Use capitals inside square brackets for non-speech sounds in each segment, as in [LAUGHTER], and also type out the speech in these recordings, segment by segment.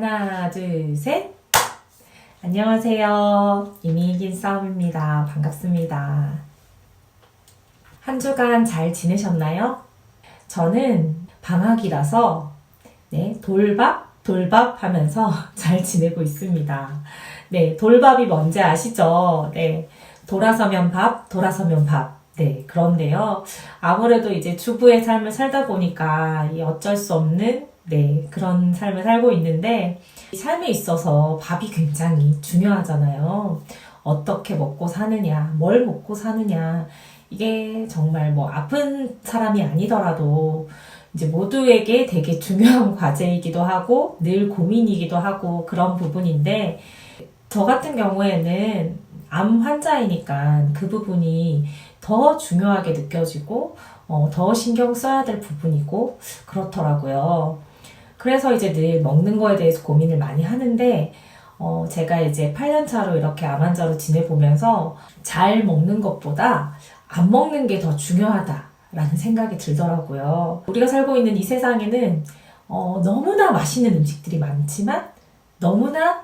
하나, 둘, 셋. 안녕하세요. 이미 이긴 싸움입니다. 반갑습니다. 한 주간 잘 지내셨나요? 저는 방학이라서 네, 돌밥, 돌밥 하면서 [LAUGHS] 잘 지내고 있습니다. 네, 돌밥이 뭔지 아시죠? 네, 돌아서면 밥, 돌아서면 밥. 네, 그런데요. 아무래도 이제 주부의 삶을 살다 보니까 이 어쩔 수 없는 네, 그런 삶을 살고 있는데 이 삶에 있어서 밥이 굉장히 중요하잖아요. 어떻게 먹고 사느냐, 뭘 먹고 사느냐. 이게 정말 뭐 아픈 사람이 아니더라도 이제 모두에게 되게 중요한 [LAUGHS] 과제이기도 하고 늘 고민이기도 하고 그런 부분인데 저 같은 경우에는 암 환자이니까 그 부분이 더 중요하게 느껴지고 어, 더 신경 써야 될 부분이고 그렇더라고요. 그래서 이제 늘 먹는 거에 대해서 고민을 많이 하는데 어, 제가 이제 8년 차로 이렇게 암 환자로 지내보면서 잘 먹는 것보다 안 먹는 게 더 중요하다라는 생각이 들더라고요. 우리가 살고 있는 이 세상에는 어, 너무나 맛있는 음식들이 많지만 너무나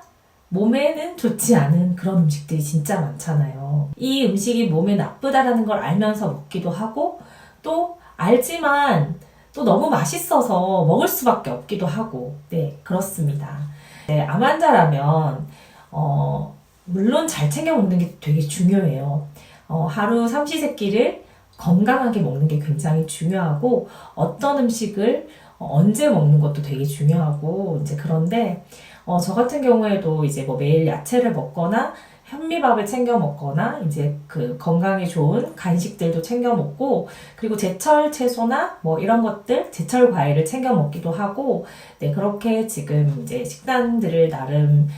몸에는 좋지 않은 그런 음식들이 진짜 많잖아요. 이 음식이 몸에 나쁘다라는 걸 알면서 먹기도 하고 또 알지만 또 너무 맛있어서 먹을 수밖에 없기도 하고 네 그렇습니다. 네, 암 환자라면 어, 물론 잘 챙겨 먹는 게 되게 중요해요. 어, 하루 삼시세끼를 건강하게 먹는 게 굉장히 중요하고 어떤 음식을 어, 언제 먹는 것도 되게 중요하고 이제 그런데 어, 저 같은 경우에도 이제 뭐 매일 야채를 먹거나 현미밥을 챙겨 먹거나 이제 그 건강에 좋은 간식들도 챙겨 먹고 그리고 제철 채소나 뭐 이런 것들 제철 과일을 챙겨 먹기도 하고 네 그렇게 지금 이제 식단들을 나름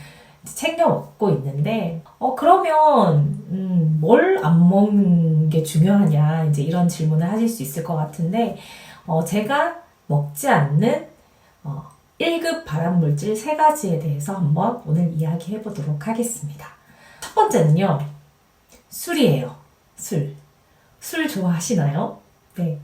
챙겨 먹고 있는데 어 그러면 음, 뭘 안 먹는 게 중요하냐 이제 이런 질문을 하실 수 있을 것 같은데 어 제가 먹지 않는 어 1급 발암물질 세 가지에 대해서 한번 오늘 이야기해 보도록 하겠습니다. 첫 번째는요, 술이에요. 술. 술 좋아하시나요? 네.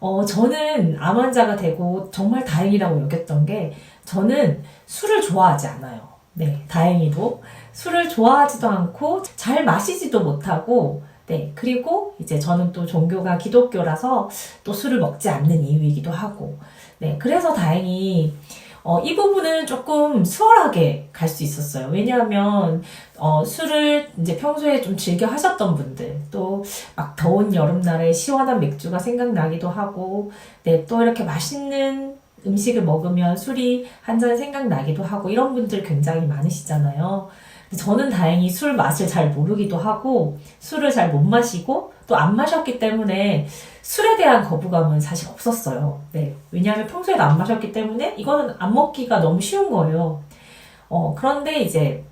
어, 저는 암 환자가 되고 정말 다행이라고 여겼던 게 저는 술을 좋아하지 않아요. 네, 다행히도 술을 좋아하지도 않고 잘 마시지도 못하고 네, 그리고 이제 저는 또 종교가 기독교라서 또 술을 먹지 않는 이유이기도 하고 네, 그래서 다행히 어, 이 부분은 조금 수월하게 갈 수 있었어요. 왜냐하면, 어, 술을 이제 평소에 좀 즐겨 하셨던 분들, 또 막 더운 여름날에 시원한 맥주가 생각나기도 하고, 네, 또 이렇게 맛있는 음식을 먹으면 술이 한 잔 생각나기도 하고, 이런 분들 굉장히 많으시잖아요. 저는 다행히 술 맛을 잘 모르기도 하고, 술을 잘 못 마시고, 또 안 마셨기 때문에 술에 대한 거부감은 사실 없었어요. 네. 왜냐하면 평소에도 안 마셨기 때문에 이거는 안 먹기가 너무 쉬운 거예요. 어, 그런데 이제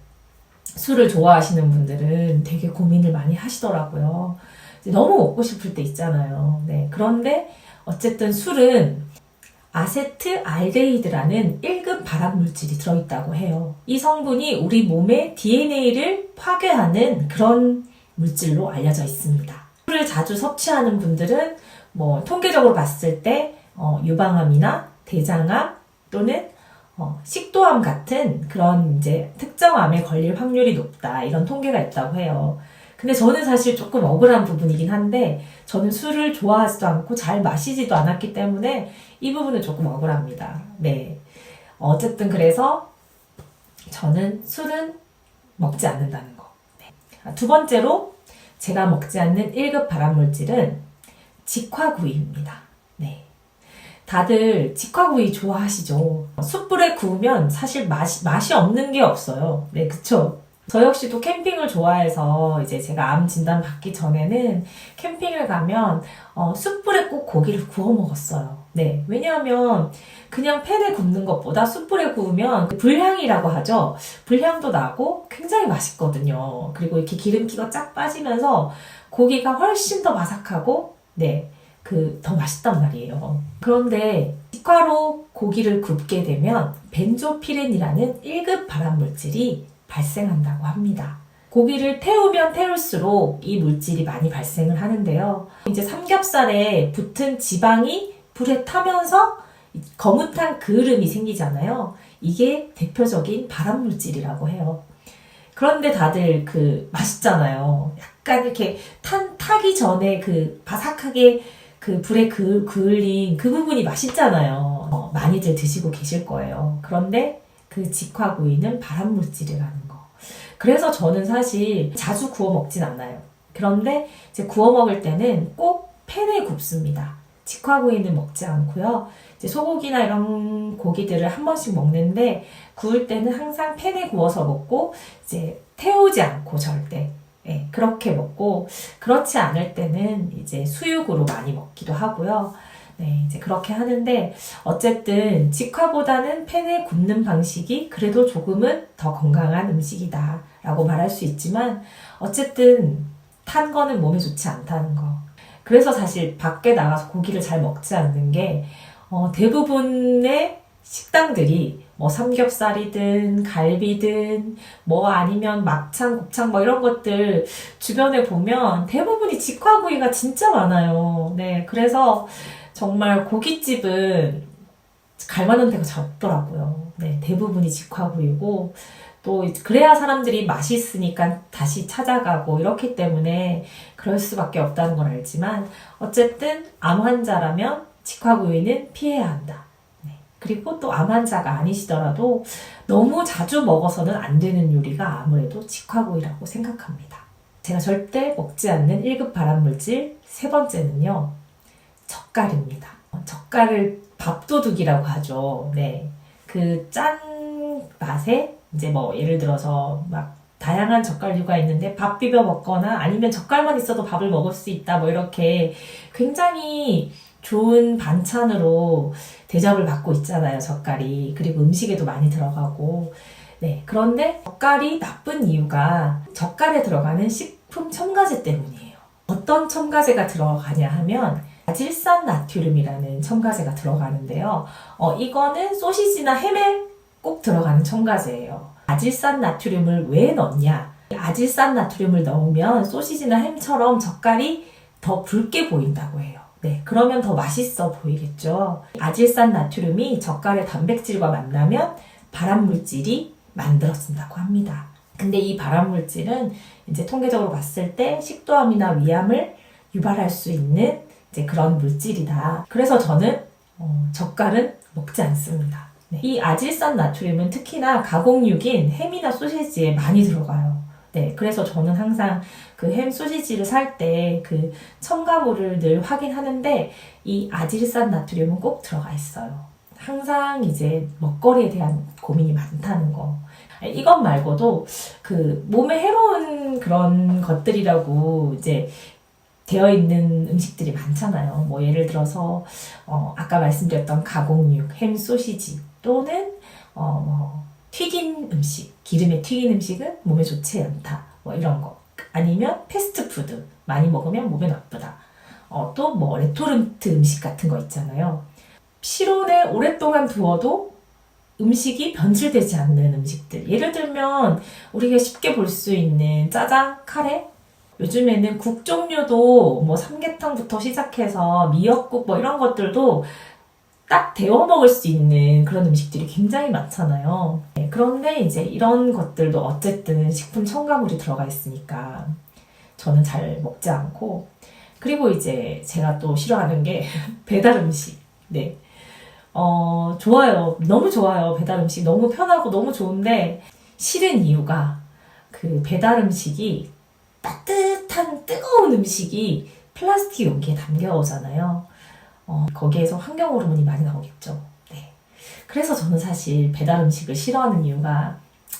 술을 좋아하시는 분들은 되게 고민을 많이 하시더라고요. 너무 먹고 싶을 때 있잖아요. 네. 그런데 어쨌든 술은 아세트 알데히드라는 1급 발암 물질이 들어있다고 해요. 이 성분이 우리 몸의 DNA를 파괴하는 그런 물질로 알려져 있습니다. 술을 자주 섭취하는 분들은 뭐 통계적으로 봤을 때 어, 유방암이나 대장암 또는 어, 식도암 같은 그런 이제 특정 암에 걸릴 확률이 높다 이런 통계가 있다고 해요. 근데 저는 사실 조금 억울한 부분이긴 한데 저는 술을 좋아하지도 않고 잘 마시지도 않았기 때문에 이 부분은 조금 억울합니다. 네. 어쨌든 그래서 저는 술은 먹지 않는다는 거. 네. 두 번째로 제가 먹지 않는 1급 발암물질은 직화구이입니다. 네. 다들 직화구이 좋아하시죠? 숯불에 구우면 사실 맛이, 맛이 없는 게 없어요. 네, 그쵸? 저 역시도 캠핑을 좋아해서 이제 제가 암 진단 받기 전에는 캠핑을 가면 어, 숯불에 꼭 고기를 구워 먹었어요. 네. 왜냐하면 그냥 팬에 굽는 것보다 숯불에 구우면 그 불향이라고 하죠. 불향도 나고 굉장히 맛있거든요. 그리고 이렇게 기름기가 쫙 빠지면서 고기가 훨씬 더 바삭하고 네. 그 더 맛있단 말이에요. 그런데 직화로 고기를 굽게 되면 벤조피렌이라는 1급 발암 물질이 발생한다고 합니다. 고기를 태우면 태울수록 이 물질이 많이 발생을 하는데요. 이제 삼겹살에 붙은 지방이 불에 타면서 거뭇한 그을음이 생기잖아요. 이게 대표적인 발암 물질이라고 해요. 그런데 다들 그 맛있잖아요. 약간 이렇게 탄 타기 전에 그 바삭하게 그 불에 그, 그을린 그 부분이 맛있잖아요. 어, 많이들 드시고 계실 거예요. 그런데 그 직화 구이는 발암 물질이라는 거. 그래서 저는 사실 자주 구워 먹진 않아요. 그런데 이제 구워 먹을 때는 꼭 팬에 굽습니다. 직화구이는 먹지 않고요. 이제 소고기나 이런 고기들을 한 번씩 먹는데 구울 때는 항상 팬에 구워서 먹고 이제 태우지 않고 절대 예, 그렇게 먹고 그렇지 않을 때는 이제 수육으로 많이 먹기도 하고요. 네, 이제 그렇게 하는데 어쨌든 직화보다는 팬에 굽는 방식이 그래도 조금은 더 건강한 음식이다 라고 말할 수 있지만 어쨌든 탄 거는 몸에 좋지 않다는 거. 그래서 사실 밖에 나가서 고기를 잘 먹지 않는 게 어, 대부분의 식당들이 뭐 삼겹살이든 갈비든 뭐 아니면 막창, 곱창 뭐 이런 것들 주변에 보면 대부분이 직화구이가 진짜 많아요. 네, 그래서 정말 고깃집은 갈 만한 데가 잘 없더라고요. 네, 대부분이 직화구이고 또 그래야 사람들이 맛있으니까 다시 찾아가고 이렇기 때문에 그럴 수밖에 없다는 걸 알지만 어쨌든 암 환자라면 직화구이는 피해야 한다. 네. 그리고 또 암 환자가 아니시더라도 너무 자주 먹어서는 안 되는 요리가 아무래도 직화구이라고 생각합니다. 제가 절대 먹지 않는 1급 발암물질 세 번째는요. 젓갈입니다. 젓갈을 밥도둑이라고 하죠. 네. 그 짠 맛에 이제 뭐 예를 들어서 막 다양한 젓갈류가 있는데 밥 비벼 먹거나 아니면 젓갈만 있어도 밥을 먹을 수 있다 뭐 이렇게 굉장히 좋은 반찬으로 대접을 받고 있잖아요 젓갈이 그리고 음식에도 많이 들어가고 네 그런데 젓갈이 나쁜 이유가 젓갈에 들어가는 식품 첨가제 때문이에요 어떤 첨가제가 들어가냐 하면 아질산 나트륨이라는 첨가제가 들어가는데요 어 이거는 소시지나 햄에 꼭 들어가는 첨가제예요. 아질산 나트륨을 왜 넣냐? 아질산 나트륨을 넣으면 소시지나 햄처럼 젓갈이 더 붉게 보인다고 해요. 네, 그러면 더 맛있어 보이겠죠. 아질산 나트륨이 젓갈의 단백질과 만나면 발암물질이 만들어진다고 합니다. 근데 이 발암물질은 이제 통계적으로 봤을 때 식도암이나 위암을 유발할 수 있는 이제 그런 물질이다. 그래서 저는 어, 젓갈은 먹지 않습니다. 네. 이 아질산 나트륨은 특히나 가공육인 햄이나 소시지에 많이 들어가요. 네, 그래서 저는 항상 그 햄 소시지를 살 때 그 첨가물을 늘 확인하는데 이 아질산 나트륨은 꼭 들어가 있어요. 항상 이제 먹거리에 대한 고민이 많다는 거. 이것 말고도 그 몸에 해로운 그런 것들이라고 이제 되어 있는 음식들이 많잖아요. 뭐 예를 들어서 어 아까 말씀드렸던 가공육, 햄, 소시지 또는 어 뭐 튀긴 음식, 기름에 튀긴 음식은 몸에 좋지 않다. 뭐 이런 거. 아니면 패스트푸드 많이 먹으면 몸에 나쁘다. 어, 또 뭐 레토르트 음식 같은 거 있잖아요. 실온에 오랫동안 두어도 음식이 변질되지 않는 음식들. 예를 들면 우리가 쉽게 볼 수 있는 짜장, 카레, 요즘에는 국 종류도 뭐 삼계탕부터 시작해서 미역국 뭐 이런 것들도 딱 데워 먹을 수 있는 그런 음식들이 굉장히 많잖아요. 네, 그런데 이제 이런 것들도 어쨌든 식품 첨가물이 들어가 있으니까 저는 잘 먹지 않고 그리고 이제 제가 또 싫어하는 게 [LAUGHS] 배달 음식. 네. 어, 좋아요. 너무 좋아요. 배달 음식. 너무 편하고 너무 좋은데 싫은 이유가 그 배달 음식이 따뜻한 뜨거운 음식이 플라스틱 용기에 담겨오잖아요. 어, 거기에서 환경 호르몬이 많이 나오겠죠. 네. 그래서 저는 사실 배달 음식을 싫어하는 이유가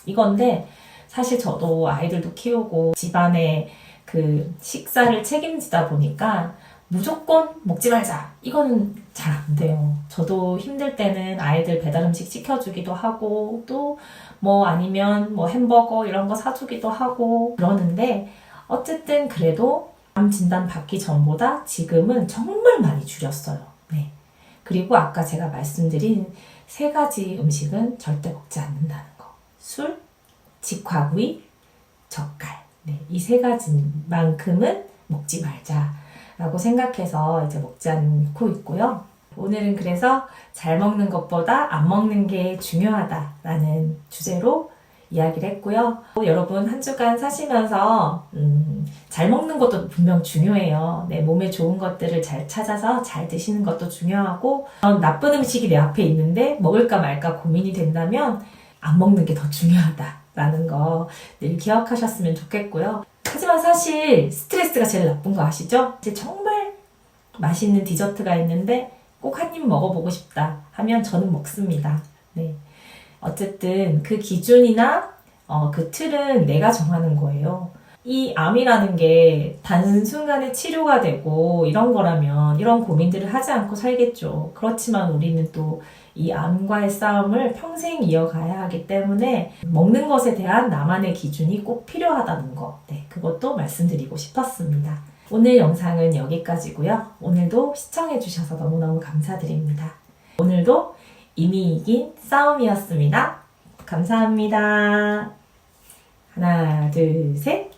이건데 사실 저도 아이들도 키우고 집안에 그 식사를 책임지다 보니까 무조건 먹지 말자. 이거는 잘 안 돼요. 저도 힘들 때는 아이들 배달 음식 시켜주기도 하고 또 뭐 아니면 뭐 햄버거 이런 거 사주기도 하고 그러는데 어쨌든 그래도 암 진단 받기 전보다 지금은 정말 많이 줄였어요. 네. 그리고 아까 제가 말씀드린 세 가지 음식은 절대 먹지 않는다는 거. 술, 직화구이, 젓갈. 네. 이 세 가지만큼은 먹지 말자라고 생각해서 이제 먹지 않고 있고요. 오늘은 그래서 잘 먹는 것보다 안 먹는 게 중요하다라는 주제로 이야기를 했고요. 또 여러분 한 주간 사시면서 음, 잘 먹는 것도 분명 중요해요. 내 몸에 좋은 것들을 잘 찾아서 잘 드시는 것도 중요하고 어, 나쁜 음식이 내 앞에 있는데 먹을까 말까 고민이 된다면 안 먹는 게 더 중요하다라는 거 늘 기억하셨으면 좋겠고요. 하지만 사실 스트레스가 제일 나쁜 거 아시죠? 이제 정말 맛있는 디저트가 있는데 꼭 한 입 먹어보고 싶다 하면 저는 먹습니다. 네. 어쨌든 그 기준이나 어, 그 틀은 내가 정하는 거예요. 이 암이라는 게 단순간에 치료가 되고 이런 거라면 이런 고민들을 하지 않고 살겠죠. 그렇지만 우리는 또 이 암과의 싸움을 평생 이어가야 하기 때문에 먹는 것에 대한 나만의 기준이 꼭 필요하다는 거. 네, 그것도 말씀드리고 싶었습니다. 오늘 영상은 여기까지고요. 오늘도 시청해주셔서 너무너무 감사드립니다. 오늘도 이미 이긴 싸움이었습니다. 감사합니다. 하나, 둘, 셋.